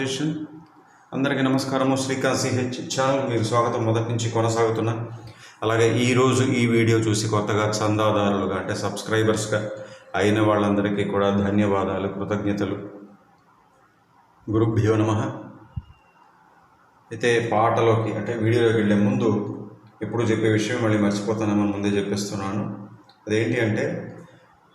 Position. అందరికీ నమస్కారము. Srikanth CH channel మీకు స్వాగతం. మొదటి నుంచి కొనసాగుతున్నా. అలాగే ఈరోజు ఈ వీడియో చూసి కొత్తగా చందాదారులుగా అంటే సబ్స్క్రైబర్స్గా అయిన వాళ్ళందరికీ కూడా ధన్యవాదాలు కృతజ్ఞతలు. గురుభ్యో నమ. అయితే పాటలోకి అంటే వీడియోలోకి వెళ్ళే ముందు ఎప్పుడు చెప్పే విషయం మళ్ళీ మర్చిపోతానని ముందే చెప్పేస్తున్నాను. అదేంటి అంటే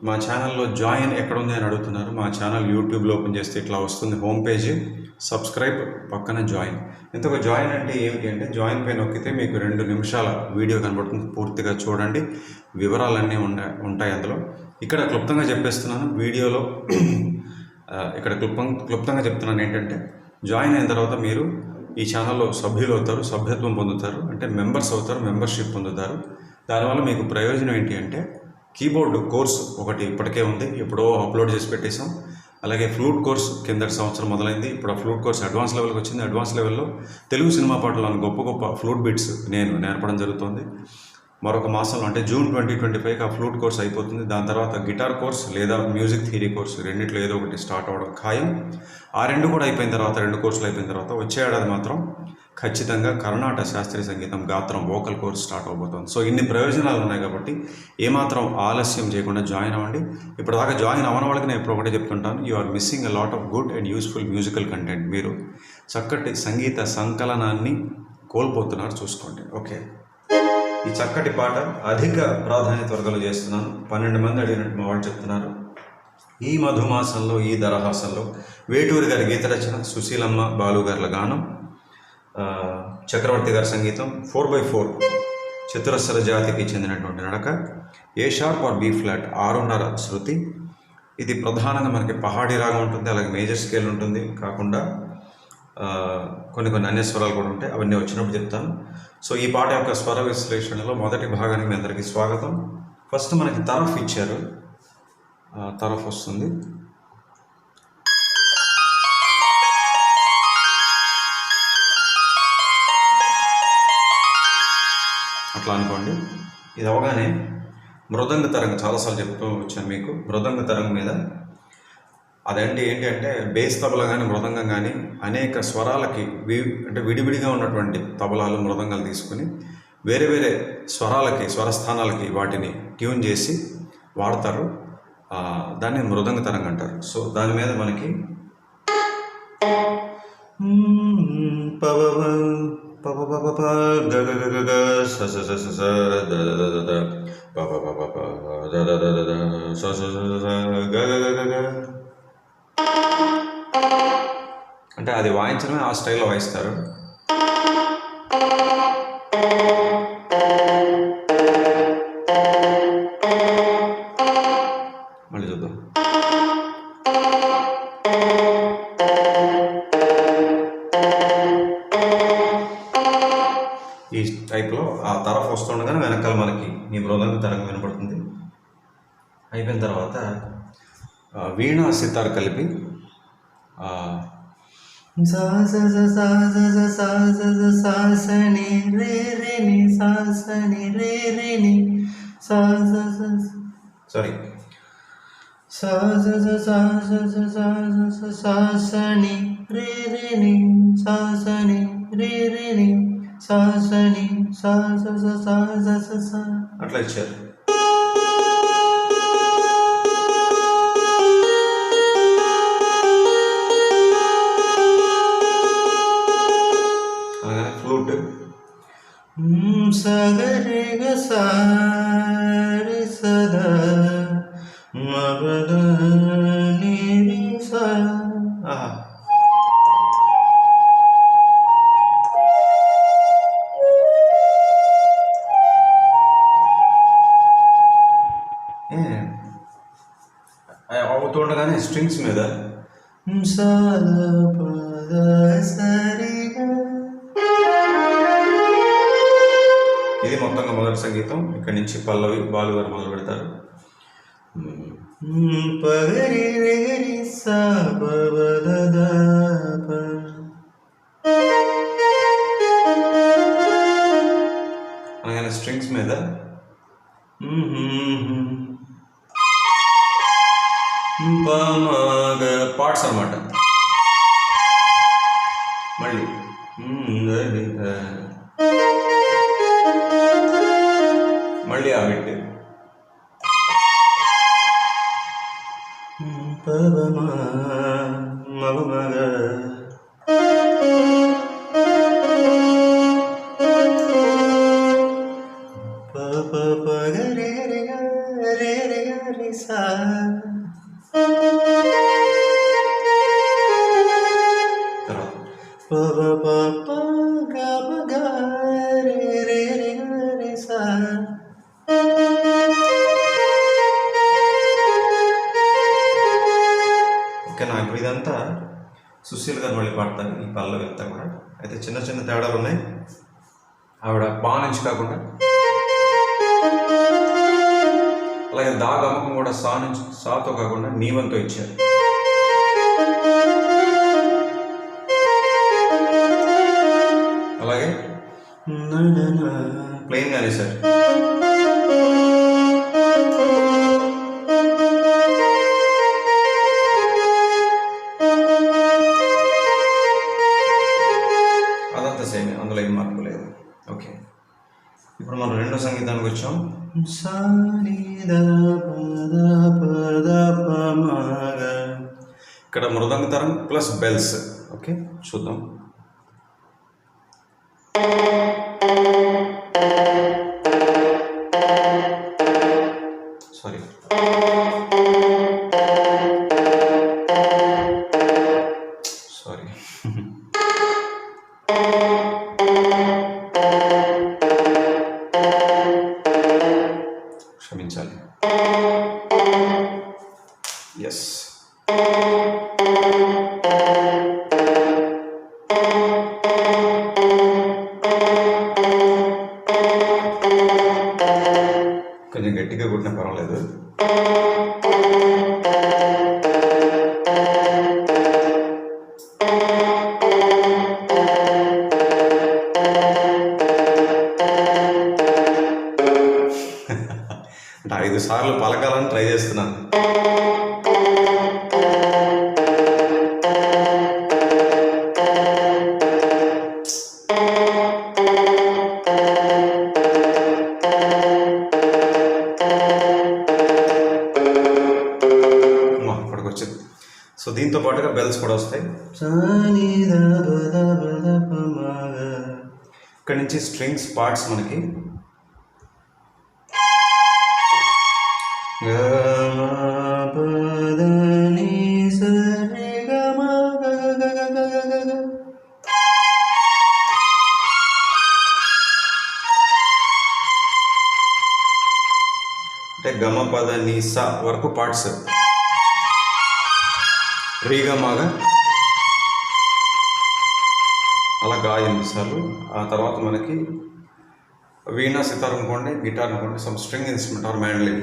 మా ఛానల్లో జాయిన్ ఎక్కడ ఉంది అని అడుగుతున్నారు. మా ఛానల్ యూట్యూబ్లో ఓపెన్ చేస్తే ఇట్లా వస్తుంది. Home page. సబ్స్క్రైబ్ పక్కన జాయిన్. ఇంతకు జాయిన్ అంటే ఏమిటి అంటే జాయిన్ పైన నొక్కితే మీకు రెండు నిమిషాల వీడియో కనబడుతుంది. పూర్తిగా చూడండి. వివరాలన్నీ ఉంటాయి ఉంటాయి అందులో. ఇక్కడ క్లుప్తంగా చెప్పేస్తున్నాను. వీడియోలో ఇక్కడ క్లుప్తం క్లుప్తంగా చెప్తున్నాను ఏంటంటే జాయిన్ అయిన తర్వాత మీరు ఈ ఛానల్లో సభ్యులు అవుతారు సభ్యత్వం పొందుతారు. అంటే మెంబర్స్ అవుతారు మెంబర్షిప్ పొందుతారు. దానివల్ల మీకు ప్రయోజనం ఏంటి అంటే కీబోర్డ్ కోర్స్ ఒకటి ఇప్పటికే ఉంది. ఎప్పుడో అప్లోడ్ చేసి పెట్టేశాం. అలాగే ఫ్లూట్ కోర్స్ కిందటి సంవత్సరం మొదలైంది. ఇప్పుడు ఆ ఫ్లూట్ కోర్స్ అడ్వాన్స్ లెవెల్కి వచ్చింది. అడ్వాన్స్ లెవెల్లో తెలుగు సినిమా పాటలను గొప్ప గొప్ప ఫ్లూట్ బిట్స్ నేను నేర్పడం జరుగుతుంది. మరొక మాసంలో అంటే జూన్ ట్వంటీ ట్వంటీ ఫైవ్కి ఆ ఫ్లూట్ కోర్స్ అయిపోతుంది. దాని తర్వాత గిటార్ కోర్స్ లేదా మ్యూజిక్ థియరీ కోర్స్ రెండిట్లో ఏదో ఒకటి స్టార్ట్ అవ్వడం ఖాయం. ఆ రెండు కూడా అయిపోయిన తర్వాత రెండు కోర్సులు అయిపోయిన తర్వాత వచ్చే ఏడాది మాత్రం ఖచ్చితంగా కర్ణాటక శాస్త్రీయ సంగీతం గాత్రం వోకల్ కోర్స్ స్టార్ట్ అవబోతోంది. సో ఇన్ని ప్రయోజనాలు ఉన్నాయి కాబట్టి ఏమాత్రం ఆలస్యం చేయకుండా జాయిన్ అవ్వండి. ఇప్పుడు దాకా జాయిన్ అవ్వని వాళ్ళకి నేను ఎప్పుడు ఒకటే చెప్తుంటాను you are missing a lot of good and useful musical content మీరు చక్కటి సంగీత సంకలనాన్ని కోల్పోతున్నారు చూసుకోండి. ఓకే. ఈ చక్కటి పాట అధిక ప్రాధాన్యత వర్గాలు చేస్తున్నాను. పన్నెండు మంది అడిగినట్టు మా వాళ్ళు చెప్తున్నారు. ఈ మధుమాసంలో ఈ దరహాసంలో వేటూరి గారి గీత రచన సుశీలమ్మ బాలు గారుల గానం చక్రవర్తి గారి సంగీతం ఫోర్ బై ఫోర్ చతురస్ర జాతికి చెందినటువంటి నడక. A sharp or B flat ఆరున్నర శృతి. ఇది ప్రధానంగా మనకి పహాడీ రాగం ఉంటుంది అలాగే మేజర్ స్కేల్ ఉంటుంది. కాకుండా కొన్ని కొన్ని అన్య స్వరాలు కూడా ఉంటాయి. అవన్నీ వచ్చినప్పుడు చెప్తాను. సో ఈ పాట యొక్క స్వర విశ్లేషణలో మొదటి భాగానికి మీ అందరికీ స్వాగతం. ఫస్ట్ మనకి తరఫ్ ఇచ్చారు. తరఫ్ వస్తుంది. అట్లా అనుకోండి. ఇది అవగానే మృదంగ తరంగ చాలాసార్లు చెప్తూ వచ్చాను మీకు. మృదంగ తరంగ మీద అదంటే ఏంటి అంటే బేస్ తబల కానీ మృదంగం కానీ అనేక స్వరాలకి వి అంటే విడివిడిగా ఉన్నటువంటి తబలాలు మృదంగాలు తీసుకుని వేరే వేరే స్వరాలకి స్వరస్థానాలకి వాటిని ట్యూన్ చేసి వాడతారు. దాన్ని మృదంగ తరంగ అంటారు. సో దాని మీద మనకి పవ పవ పవ ప గ గ గ గ గ స అంటే అది వాయించడమే ఆ స్టైల్లో వాయిస్తారు. ఈ టైప్లో ఆ తరఫు వస్తుండగానే వెనకాల మనకి ఈ మృదంగ తరంగం వినపడుతుంది అయిపోయిన తర్వాత ఆ, వీణా సితార్ కలిపి ఆ, సా స స సా స స సా స స సా స ని రే రే ని సా స ని రే రే సారీ సా స స సా స స సా స స సా రే రే ని రే రే ని సా స ని సా స స సా స స సా అట్లా ఇచ్చారు అలాగే ఫ్లూట్ మ్ సగరే గ సా రే సదా మబద ని రి సా స్ట్రింగ్స్ మీద. ఇది మొత్తంగా మొదటి సంగీతం. ఇక్కడి నుంచి పల్లవి బాలు గారు మొదలు పెడతారు. పగరి రిగరి సా మళ్ళీ ఆ బిట్ సుశీల్ గారు మళ్ళీ పాడతారు ఈ పల్లవి అంతా కూడా. అయితే చిన్న చిన్న తేడాలు ఉన్నాయి. ఆవిడ బా నుంచి కాకుండా. అలాగే దా గమకం కూడా సా నుంచి సాతో కాకుండా నీవంతో ఇచ్చారు. అలాగే ప్లెయిన్ గానే సార్ ఇక్కడ మృదంగ తరం ప్లస్ బెల్స్. ఓకే చూద్దాం. సారీ. సారీ. క్షమించాలి. ఎస్ కొంచెం గట్టిగా కొట్టినా పర్వాలేదు. అంటే ఐదు సార్లు పలకాలని ట్రై చేస్తున్నాను కూడా వస్తాయి. సాని ఇక్కడ నుంచి స్ట్రింగ్స్ పార్ట్స్ మనకి. అంటే గమ పద నీసా వరకు పార్ట్స్ రీగమాగా అలా గా ఎనిమిది సార్లు ఆ తర్వాత మనకి వీణా సితార్ అనుకోండి గిటార్ అనుకోండి some string instrument or mandolin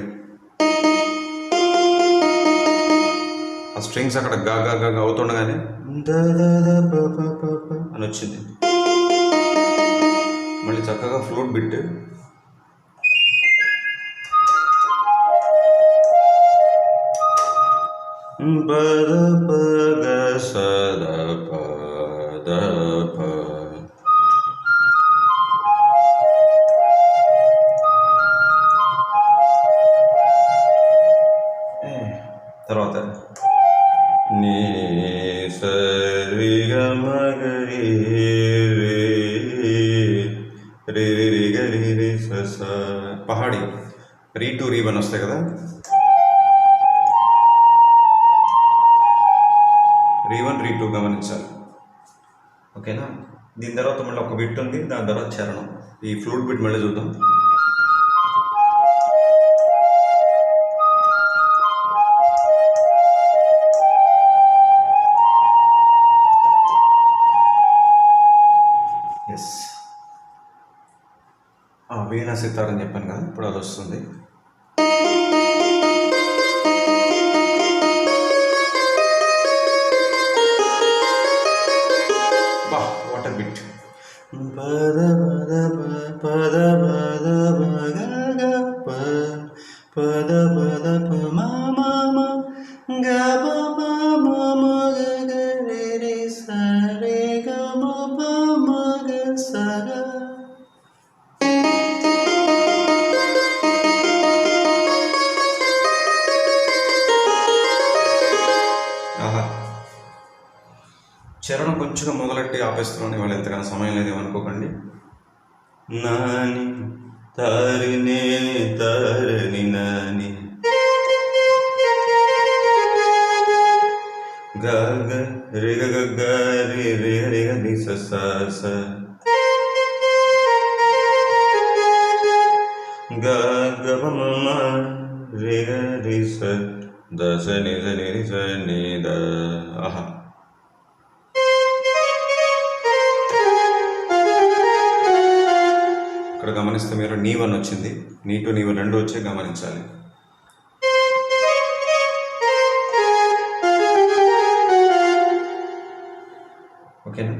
ఆ స్ట్రింగ్స్ అక్కడ గా గా గా గా అవుతుండగానే అని వచ్చింది. మళ్ళీ చక్కగా ఫ్లూట్ బిట్ ప ద ప గ స సద ప ద ప ఏ, తర్వాత. నీ సరి గ మ గ రి రే రే రే రి గ రి రి స స పహాడి రీ టు రీ వన్ వస్తాయి కదా? రీ వన్ రీ టూ గమనించాలి. ఓకేనా? దీని తర్వాత మళ్ళీ ఒక బిట్ ఉంది దాని తర్వాత చరణం. ఈ ఫ్లూట్ బిట్ మళ్ళీ చూద్దాం. ఎస్ వీణా సితార్ అని చెప్పాను కదా ఇప్పుడు అది వస్తుంది. మొదలెట్టి ఆపేస్తున్నాను ఇవాళ ఎంతగానో సమయం లేదు అనుకోకండి నాని తారినే తారని నాని. గగ రిగ గగ రి రి రిగ ని స స స. గ గ ప మ రి రి స ద స ని స ని రి స ని ద. ఆహా. నీ వన్ వచ్చింది. నీ టు నీ వన్ రెండు వచ్చే గమనించాలి. ఓకేనా?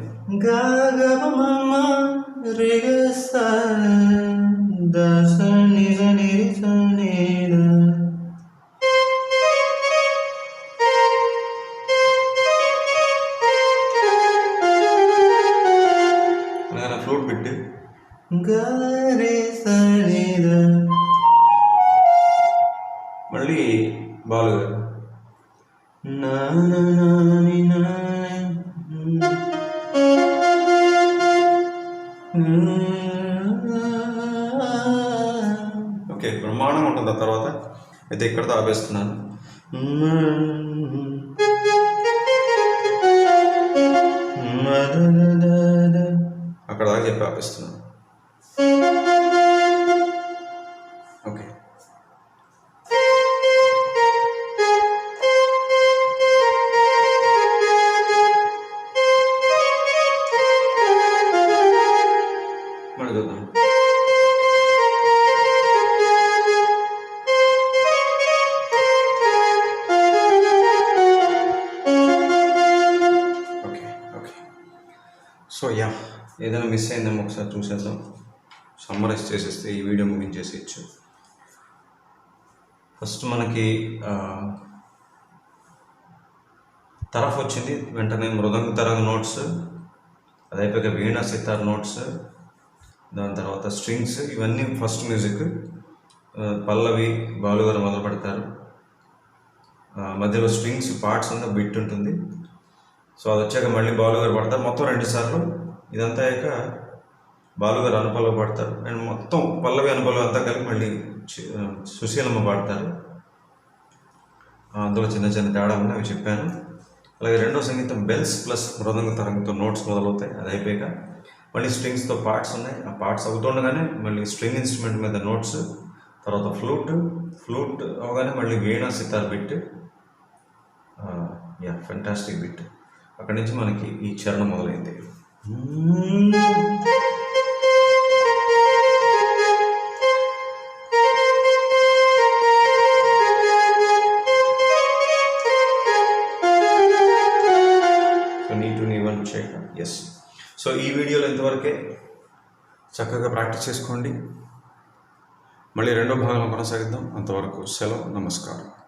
ఓకే బ్రహ్మాండంగా ఉంటుంది ఆ తర్వాత. అయితే ఇక్కడతో ఆపేస్తున్నాను అక్కడ దాకా చెప్పి ఆపేస్తున్నాను. ఒకసారి చూసేద్దాం. సమ్మరైజ్ చేసేస్తే ఈ వీడియో ముగించేసేయచ్చు. ఫస్ట్ మనకి తరఫ్ వచ్చింది. వెంటనే మృదంగ తరంగ నోట్స్ అది అయిపోయాక వీణ సితార్ నోట్స్ దాని తర్వాత స్ట్రింగ్స్ ఇవన్నీ ఫస్ట్ మ్యూజిక్ పల్లవి బాలుగారు మొదలు పెడతారు. మధ్యలో స్ట్రింగ్స్ పార్ట్స్ అంతా బిట్ ఉంటుంది. సో అది వచ్చాక మళ్ళీ బాలుగారు పడతారు. మొత్తం రెండు సార్లు. ఇదంతా అయ్యాక బాలుగారు అనుపల్లవి పాడతారు. అండ్ మొత్తం పల్లవి అనుపల్లవి అంతా కలిపి మళ్ళీ సుశీలమ్మ పాడతారు. అందులో చిన్న చిన్న తేడా ఉన్నాయి అవి చెప్పాను. అలాగే రెండో సంగీతం బెల్స్ ప్లస్ మృదంగ తరంగంతో నోట్స్ మొదలవుతాయి అది అయిపోయాక మళ్ళీ స్ట్రింగ్స్తో పార్ట్స్ ఉన్నాయి. ఆ పార్ట్స్ అవుతుండగానే మళ్ళీ స్ట్రింగ్ ఇన్స్ట్రుమెంట్ మీద నోట్స్ తర్వాత ఫ్లూట్ ఫ్లూట్ అవగానే మళ్ళీ veena sitar bit. Yeah fantastic bit. అక్కడి నుంచి మనకి ఈ చరణం మొదలైంది. చక్కగా ప్రాక్టీస్ చేసుకోండి. మళ్ళీ రెండో భాగంలో కొనసాగిద్దాం. అంతవరకు సెలవు నమస్కారం.